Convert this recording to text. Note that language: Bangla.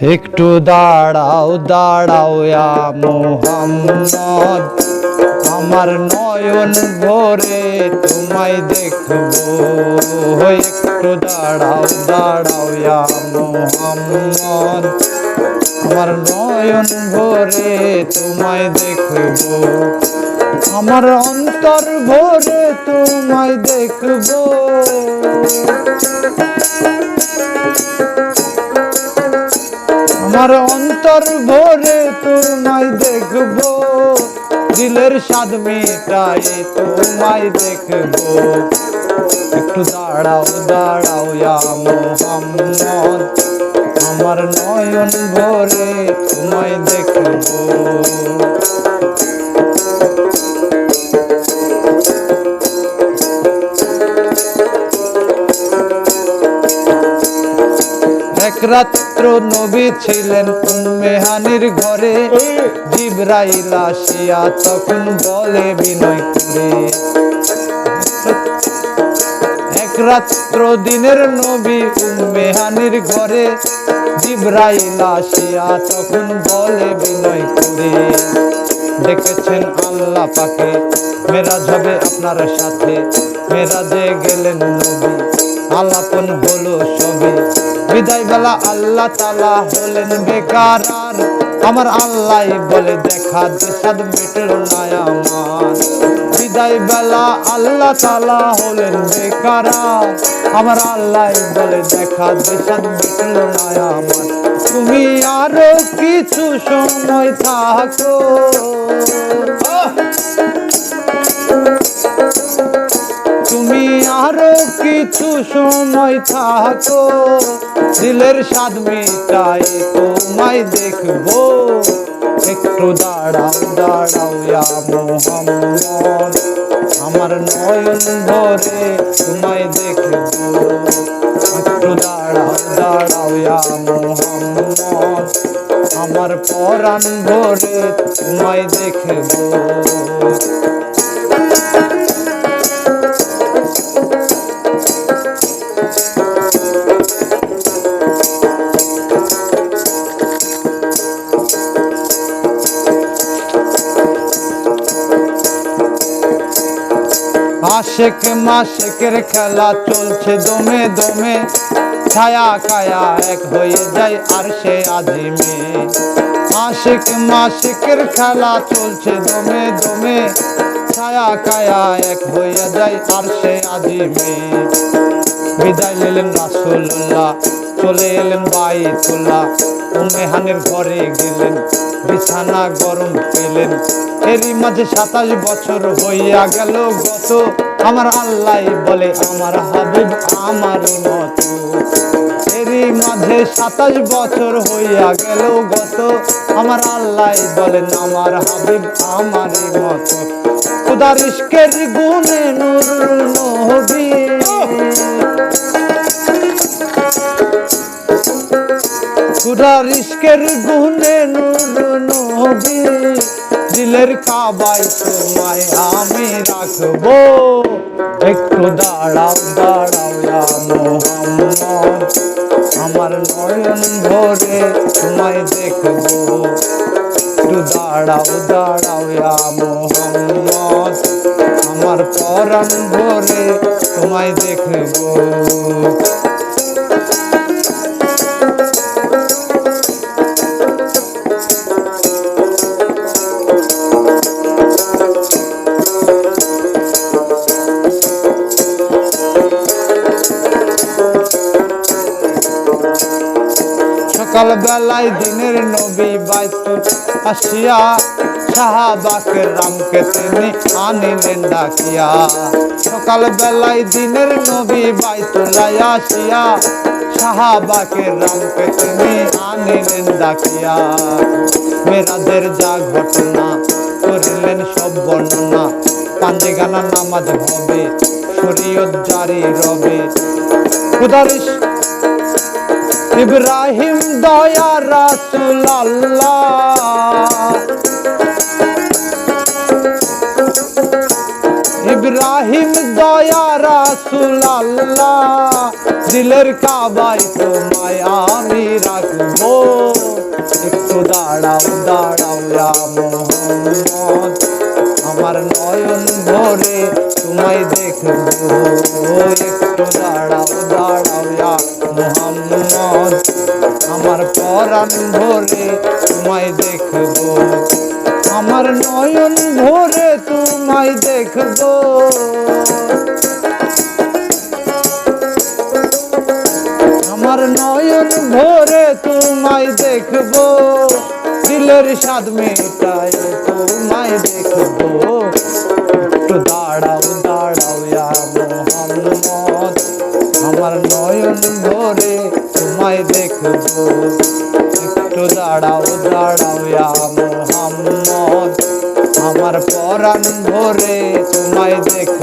একটু দাঁড়াও দাঁড়াও মোহাম্মদ। আমার নয়ন ভরে তোমায় দেখব। একটু দাঁড়াও দাঁড়াও মোহাম্মদ। আমার নয়ন ভরে তোমায় দেখব। আমার অন্তর ভরে তোমায় দেখব। আমার অন্তর ভরে তোমায় দেখব। দিলের স্বাদ মেটাই তোমায় দেখব। একটু দাঁড়াও দাঁড়াও মোহাম্মদ। আমার নয়ন ভরে তোমায় দেখব। রাত্র নবী ছিলেন উম্মেহানির ঘরে। জিব্রাইল আসিয়া তখন বলে বিনয় করে এক রাত্র দিনের নবী উম্মেহানির ঘরে। জিব্রাইল আসিয়া তখন বলে বিনয় করে, দেখেছেন আল্লাহ পাকে, মেরাজ হবে আপনার সাথে। মেরাজে গেলেন নবী, আলাপন হলো সবে বিদায় বেলা আল্লাহ তালা হলেন বেকার। আমার আল্লাহ বলে দেখা দেশাদ মিটল না আমার। বিদায় বেলা আল্লাহ তালা হলেন বেকার। আমার আল্লাহ বলে দেখা দেশাদ মিটল না আমার। তুমি আরও কিছু সময় থাকো। কিছু সময় থাকো, দিলের স্বাদ মিটাই, তোমায় দেখব। একটু দাঁড়াও দাঁড়াও মোহাম্মদ, আমার নয়ন ধরে তোমায় দেখব। একটু দাঁড়াও দাঁড়াও মোহাম্মদ, আমার পরাণ ভরে তোমায় দেখব। আশেক মাসেকের খেলা চলছে দমে দমে। ছায়া কায়া এক হয়ে যায় আর সে আজিমে। আশেক মাসেকের খেলা চলছে দমে দমে। ছায়া কায়া এক হয়ে যায় আর সে আজিমে। বিদায় নিলেন রাসুল্লাহ চলে এলেন বাইতুল্লাহ। উমেহানের ঘরে গেলেন, বিছানা গরম পেলেন। এরই মাঝে সাতাশ বছর হইয়া গেল গত। আমার আল্লাহ বলে, আমার হাবিব আমার মতো। এরই মাঝে সাতাশ বছর হইয়া গেল গত। আমার আল্লাহ বলেন, আমার হাবিব আমার মতো। খুদার ইস্কের গুণে নূর নবী। ইস্কের গুণে নূর নবী দিলের কাবাই তোমায় আমি রাখব। একটু দাঁড়াও দাঁড়াও মোহাম্মদ। আমার নয়ন ভরে তোমায় দেখব। একটু দাঁড়াও দাঁড়াও মোহাম্মদ। আমার পরাণ ভরে তোমায় দেখব। সকাল বেলায় দিনের নবী বাইতুল আসিয়া সাহাবাকের রামকে তিনি আনিলেন ডাকিয়া। সকাল বেলায় দিনের নবী বাইতুল্লাহ আসিয়া সাহাবাকের রামকে তিনি আনিলেন ডাকিয়া। মেরাদের যা ঘটনা করিলেন সব বর্ণনা। পাঞ্জে গানা নামাজ হবে, শরীয়ত জারি রবে। খুদারিস ইব্রাহিম দয়া রাসুল আল্লাহ ইব্রাহিম দয়া রাসুল আল্লাহ দিলের কাবাই তোমায় আমি রাখব। একটু দাঁড়াও দাঁড়াও মোহাম্মদ। আমার নয়ন ভরে তোমায় দেখব। একটু দাঁড়াও পরাণ ভরে তোমায় দেখব। আমার নয়ন ভরে তোমায় দেখব। আমার নয়ন ভরে তোমায় দেখব। দিলের স্বাদ মেটায় তোমায় দেখব। দেখব। একটু দাঁড়াও দাঁড়াও মোহাম্মদ আমার পরাণ ভরে তোমায় দেখব।